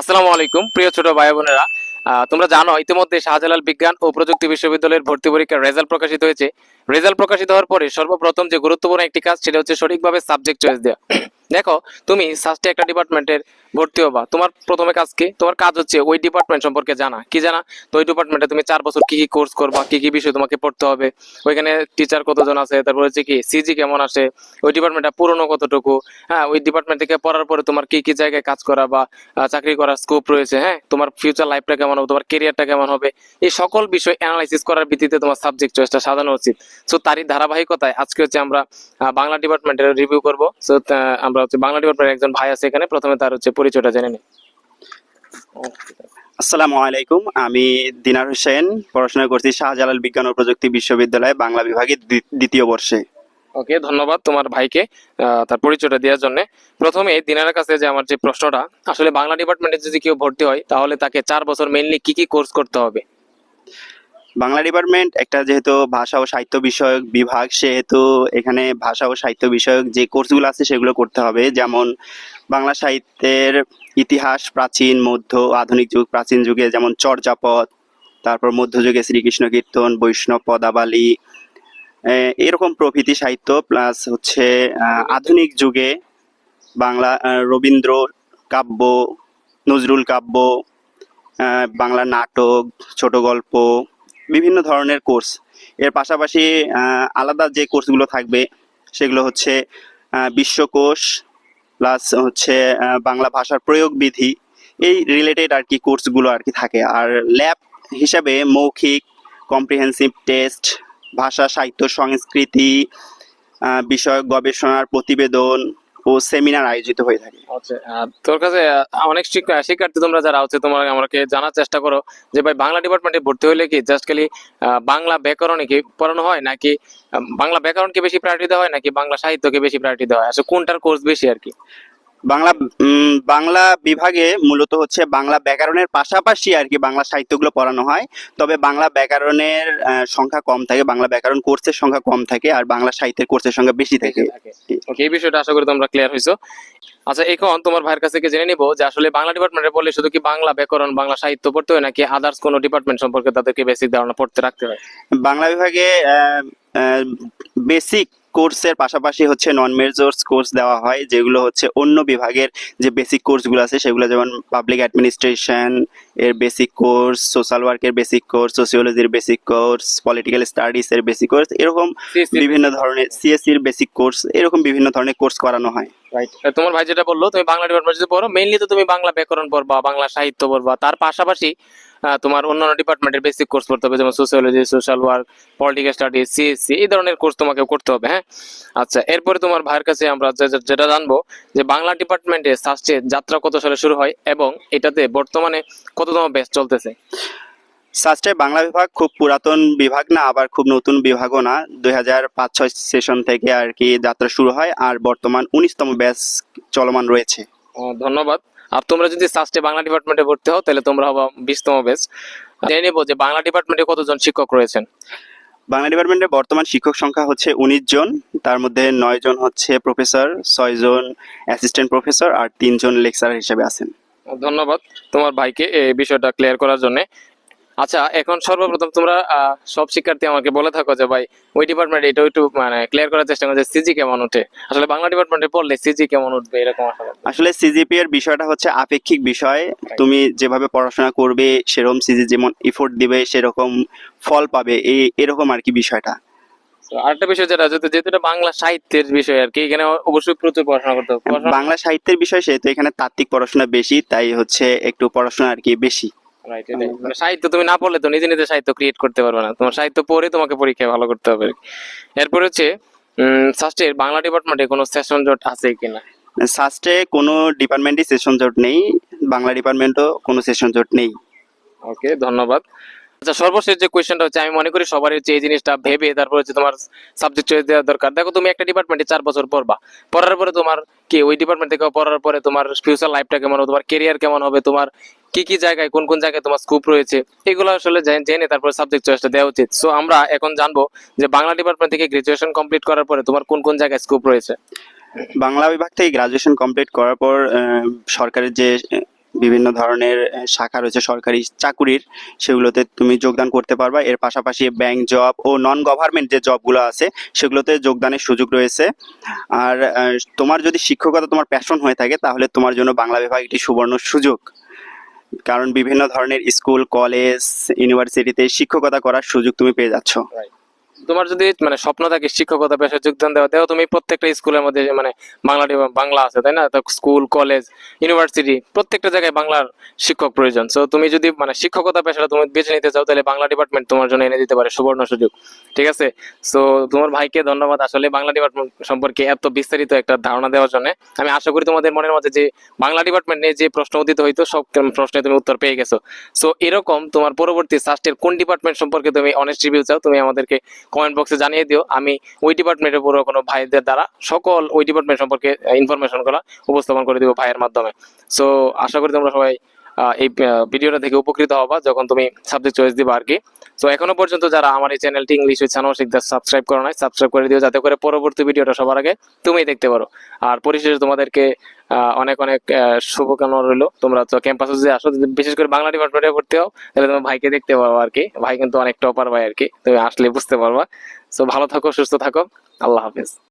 আসসালামু আলাইকুম, প্রিয় ছোট ভাই বোনেরা। তোমরা জানো, ইতিমধ্যে শাহজালাল বিজ্ঞান ও প্রযুক্তি বিশ্ববিদ্যালয়ের ভর্তি পরীক্ষার রেজাল্ট প্রকাশিত হয়েছে। রেজাল্ট প্রকাশিত হওয়ার পরে সর্বপ্রথম যে গুরুত্বপূর্ণ একটি কাজ সেটা হচ্ছে সঠিকভাবে সাবজেক্ট চয়েস দেওয়া। দেখো, তুমি সাস্টে একটা ডিপার্টমেন্টের ভর্তি হবা। তোমার প্রথমে কাজ কি? তোমার কাজ হচ্ছে ওই ডিপার্টমেন্ট সম্পর্কে জানা। কি জানা? তো ওই ডিপার্টমেন্টে তুমি চার বছর কি কি কোর্স করবা, কি কি বিষয় তোমাকে পড়তে হবে। ওইখানে টিচার কতজন আছে? তারপর হচ্ছে কি সিজি কেমন আসে? ওই ডিপার্টমেন্টটা পুরনো কতটুকু? হ্যাঁ ওই ডিপার্টমেন্ট থেকে পড়ার পরে তোমার কি কি জায়গায় কাজ করা বা চাকরি করার স্কোপ রয়েছে হ্যাঁ? তোমার ফিউচার লাইফটা কেমন হবে? তোমার কেরিয়ারটা কেমন হবে? এই সকল বিষয় অ্যানালাইসিস করার ভিত্তিতে তোমার সাবজেক্ট চয়েসটা সাজানো উচিত। সো তারই ধারাবাহিকতায় আজকে হচ্ছে আমরা বাংলা ডিপার্টমেন্টের রিভিউ করব। সো আমরা হচ্ছে বাংলা ডিপার্টমেন্টের একজন ভাই আছে এখানে। প্রথমে তার হচ্ছে পরিচয়টা জেনে নিই। আসসালামু আলাইকুম। আমি দিনার হোসেন। পড়াশোনা করছি শাহজালাল বিজ্ঞান ও প্রযুক্তি বিশ্ববিদ্যালয় বাংলা বিভাগের দ্বি- দ্বিতীয় বর্ষে। ওকে ধন্যবাদ তোমার ভাইকে তার পরিচয়টা দেওয়ার জন্য। প্রথমে দিনারের কাছে যে আমার যে প্রশ্নটা আসলে বাংলা ডিপার্টমেন্টে যদি কেউ ভর্তি হয় তাহলে তাকে চার বছর মেইনলি কি কি কোর্স করতে হবে? বাংলা ডিপার্টমেন্ট একটা যেহেতু ভাষা ও সাহিত্য বিষয়ক বিভাগ, সেহেতু এখানে ভাষা ও সাহিত্য বিষয়ক যে কোর্সগুলো আছে সেগুলো করতে হবে। যেমন বাংলা সাহিত্যের ইতিহাস প্রাচীন, মধ্য, আধুনিক যুগ, প্রাচীন যুগে যেমন চর্যাপদ, তারপর মধ্যযুগে শ্রীকৃষ্ণ কীর্তন, বৈষ্ণব পদাবলী এরকম প্রভৃতি সাহিত্য প্লাস হচ্ছে আধুনিক যুগে বাংলা রবীন্দ্র কাব্য, নজরুল কাব্য বাংলা নাটক, ছোট গল্প বিভিন্ন ধরনের কোর্স এর পাশাপাশি আলাদা যে কোর্সগুলো থাকবে, সেগুলো হচ্ছে বিশ্বকোষ প্লাস হচ্ছে বাংলা ভাষার প্রয়োগ বিধি। এই রিলেটেড আর কি কোর্সগুলো আর কি থাকে। আর ল্যাব হিসাবে মৌখিক কম্প্রিহেন্সিভ টেস্ট ভাষা, সাহিত্য, সংস্কৃতি বিষয়ক গবেষণার প্রতিবেদন ও সেমিনার আয়োজিত হয়ে থাকে। আচ্ছা তোর কাছে অনেক শিক্ষা- শিক্ষার্থী তোমরা যারা আছে, তোমরা আমাকে জানার চেষ্টা করো যে ভাই, বাংলা ডিপার্টমেন্টে ভর্তি হলে কি জাস্ট খালি বাংলা ব্যাকরণে কি পড়ানো হয় নাকি বাংলা ব্যাকরণকে বেশি প্রায়োরিটি দেওয়া হয় নাকি বাংলা সাহিত্যকে বেশি প্রায়োরিটি দেওয়া হয়? আসলে কোনটার কোর্স বেশি আর কি? বাংলা বাংলা বিভাগে মূলত হচ্ছে বাংলা ব্যাকরণের পাশাপাশি আর কি বাংলা সাহিত্যগুলো পড়ানো হয়। তবে বাংলা ব্যাকরণের সংখ্যা কম থাকে বাংলা ব্যাকরণ কোর্সের সংখ্যা কম থাকে আর বাংলা সাহিত্যের কোর্সের সংখ্যা বেশি থাকে। ওকে এই বিষয়টা আশা করি তোমরা ক্লিয়ার হয়েছো আচ্ছা এখন তোমার ভাইয়ের কাছে থেকে জেনে নিবো যে আসলে বাংলা ডিপার্টমেন্টে পড়লে শুধু কি বাংলা ব্যাকরণ বাংলা সাহিত্য পড়তে হয় নাকি আদার্স কোনো ডিপার্টমেন্ট সম্পর্কে তাদেরকে বেসিক ধারণা পড়তে রাখতে হয়? বাংলা বিভাগে বেসিক কোর্সের পাশাপাশি হচ্ছে নন মেজর্স কোর্স দেওয়া হয় যেগুলো হচ্ছে অন্য বিভাগের যে বেসিক কোর্সগুলো আছে সেগুলো যেমন পাবলিক অ্যাডমিনিস্ট্রেশন এর বেসিক কোর্স সোশ্যাল ওয়ার্কের বেসিক কোর্স সোসিওলজির বেসিক কোর্স পলিটিক্যাল স্টাডিজ এর বেসিক কোর্স এরকম বিভিন্ন ধরনের সিএসসির বেসিক কোর্স এরকম বিভিন্ন ধরনের কোর্স করানো হয়। তোমার ভাই যেটা বলল, তুমি বাংলা ডিপার্টমেন্ট যদি পড়ো মেইনলি তো তুমি বাংলা ব্যাকরণ পড়বা, বাংলা সাহিত্য পড়বা। তার পাশাপাশি তোমার অন্যান্য ডিপার্টমেন্টের বেসিক কোর্স পড়তে হবে, যেমন sociology social work political studies CSC এই ধরনের কোর্স তোমাকে করতে হবে হ্যাঁ? আচ্ছা এরপরে তোমার ভাইয়ের কাছে আমরা যেটা জানব, যে বাংলা ডিপার্টমেন্টে সাস্টে যাত্রা কত সালে শুরু হয় এবং এটাতে বর্তমানে কততম ব্যাচ চলতেছে? সাস্টে বাংলা বিভাগ খুব পুরাতন বিভাগ না আবার খুব নতুন বিভাগও না। দুই হাজার পাঁচ ছয় সেশন থেকে আর কি যাত্রা শুরু হয় আর বর্তমান উনিশতম ব্যাচ চলমান রয়েছে। ধন্যবাদ। আর তোমরা যদি সাস্টে বাংলা ডিপার্টমেন্টে ভর্তি হও তাহলে তোমরা হবা বিশতম ব্যাচ। জেনে নেব যে বাংলা ডিপার্টমেন্টে কতজন শিক্ষক রয়েছেন? বাংলা ডিপার্টমেন্টের বর্তমান শিক্ষক সংখ্যা হচ্ছে উনিশ জন। তার মধ্যে নয় জন হচ্ছে প্রফেসর ছয় জন অ্যাসিস্ট্যান্ট প্রফেসর আর তিনজন লেকচারার হিসেবে আছেন। ধন্যবাদ তোমার ভাইকে এই বিষয়টা ক্লিয়ার করার জন্য। আচ্ছা এখন সর্বপ্রথম তোমরা সব শিক্ষার্থী আমাকে বলে থাকো যে ভাই ওই ডিপার্টমেন্ট এটা একটু মানে ক্লিয়ার করার চেষ্টা করো যে সিজি কেমন ওঠে আসলে বাংলা ডিপার্টমেন্টে পড়লে সিজি কেমন উঠবে এরকম আসলে সিজিপি এর বিষয়টা হচ্ছে আপেক্ষিক বিষয়। তুমি যেভাবে পড়াশোনা করবে সেরকম সিজি যেমন ইফোর্ট দিবে সেরকম ফল পাবে এই এরকম আর কি বিষয়টা। আরেকটা বিষয় যেটা যেহেতু এটা বাংলা সাহিত্যের বিষয় আর কি এখানে অবশ্যই প্রচুর পড়াশোনা করতে হবে। বাংলা সাহিত্যের বিষয় সেহেতু এখানে তাত্ত্বিক পড়াশোনা বেশি তাই হচ্ছে একটু পড়াশোনা আর কি বেশি। মানে সাহিত্য তুমি না পড়লে তো নিজে নিজে সাহিত্য ক্রিয়েট করতে পারবে না। তোমার সাহিত্য পড়ে তোমাকে পরীক্ষায় ভালো করতে হবে। এরপর হচ্ছে সাস্টের বাংলা ডিপার্টমেন্টে কোনো সেশন জট আছে কিনা? সাস্টে কোনো ডিপার্টমেন্টই সেশন জোট নেই বাংলা ডিপার্টমেন্টও কোনো সেশন জোট নেই। ওকে ধন্যবাদ। আচ্ছা সর্বশেষ যে কোয়েশ্চেনটা হচ্ছে আমি মনে করি সবারই হচ্ছে এই জিনিসটা ভেবে তারপর হচ্ছে তোমার সাবজেক্ট চয়েস দেওয়া দরকার। দেখো তুমি একটা ডিপার্টমেন্টে চার বছর পড়বা। পড়ার পরে তোমার কি ওই ডিপার্টমেন্ট থেকে পড়ার পরে তোমার ফিউচার লাইফটা কেমন হবে? তোমার কেরিয়ার কেমন হবে? তোমার কি কি জায়গায়, কোন কোন জায়গায় তোমার স্কোপ রয়েছে, এগুলো আসলে জেনে- তারপর সাবজেক্ট চয়েসটা দেওয়া উচিত। সো আমরা এখন জানব যে বাংলা ডিপার্টমেন্ট থেকে গ্রাজুয়েশন কমপ্লিট করার পরে তোমার কোন কোন জায়গায় স্কোপ রয়েছে? বাংলা বিভাগ থেকে গ্রাজুয়েশন কমপ্লিট করার পর সরকারের যে বিভিন্ন ধরনের শাখা রয়েছে সরকারি চাকুরির, সেগুলোতে তুমি যোগদান করতে পারবা। এর পাশাপাশি ব্যাংক জব ও নন গভর্নমেন্ট যে জবগুলো আছে, সেগুলোতে যোগদানের সুযোগ রয়েছে। আর তোমার যদি শিক্ষকতা তোমার প্যাশন হয়ে থাকে, তাহলে তোমার জন্য বাংলা বিভাগ একটি সুবর্ণ সুযোগ। কারণ বিভিন্ন ধরনের স্কুল কলেজ ইউনিভার্সিটিতে শিক্ষকতা করার সুযোগ তুমি পেয়ে যাচ্ছ। তোমার যদি মানে স্বপ্ন থাকে শিক্ষকতা পেশায় যোগদান দেওয়া দেও তুমি প্রত্যেকটা স্কুলের মধ্যে মানে বাংলা বাংলা আছে, তাই না? তো স্কুল, কলেজ, ইউনিভার্সিটি, প্রত্যেকটা জায়গায় বাংলার শিক্ষক প্রয়োজন। সো তুমি যদি মানে শিক্ষকতা পেশাটা তুমি বেছে নিতে চাও, তাহলে বাংলা ডিপার্টমেন্ট তোমার জন্য এনে দিতে পারে সুবর্ণ সুযোগ। ঠিক আছে? সো তোমার ভাইকে ধন্যবাদ আসলে বাংলা ডিপার্টমেন্ট সম্পর্কে এত বিস্তারিত একটা ধারণা দেওয়ার জন্য। আমি আশা করি তোমাদের মনের মধ্যে যে, বাংলা ডিপার্টমেন্ট নিয়ে যে প্রশ্ন উদিত হইতো, সব প্রশ্নে তুমি উত্তর পেয়ে গেছো। সো এরকম তোমার পরবর্তী সাস্টের কোন ডিপার্টমেন্ট সম্পর্কে তুমি অনেস্ট রিভিউ চাও, তুমি আমাদেরকে কমেন্ট বক্সে জানিয়ে দিও। আমি ওই ডিপার্টমেন্টের পুরো কোনো ভাইদের দ্বারা সকল ওই ডিপার্টমেন্ট সম্পর্কে ইনফরমেশনগুলো উপস্থাপন করে দিব ভাইয়ের মাধ্যমে। সো আশা করি তোমরা সবাই এই ভিডিওটা থেকে উপকৃত হবা যখন তুমি সাবজেক্ট চয়েস দিবা আর কি। তো এখনও পর্যন্ত যারা আমার এই চ্যানেলটি ইংলিশ উইথ সানো শিখতে সাবস্ক্রাইব করো নাই সাবস্ক্রাইব করে দিও, যাতে করে পরবর্তী ভিডিওটা সবার আগে তুমি দেখতে পারো। আর পরিশেষে তোমাদেরকে অনেক অনেক শুভকামনা রইল। তোমরা তো ক্যাম্পাসে যদি আসো বিশেষ করে বাংলা ডিপার্টমেন্টে ভর্তি হও, তাহলে তোমার ভাইকে দেখতে পারব আর কি। ভাই কিন্তু অনেক টপার ভাই আর কি, তুমি আসলে বুঝতে পারবা। সো ভালো থাকো, সুস্থ থাকো। আল্লাহ হাফেজ।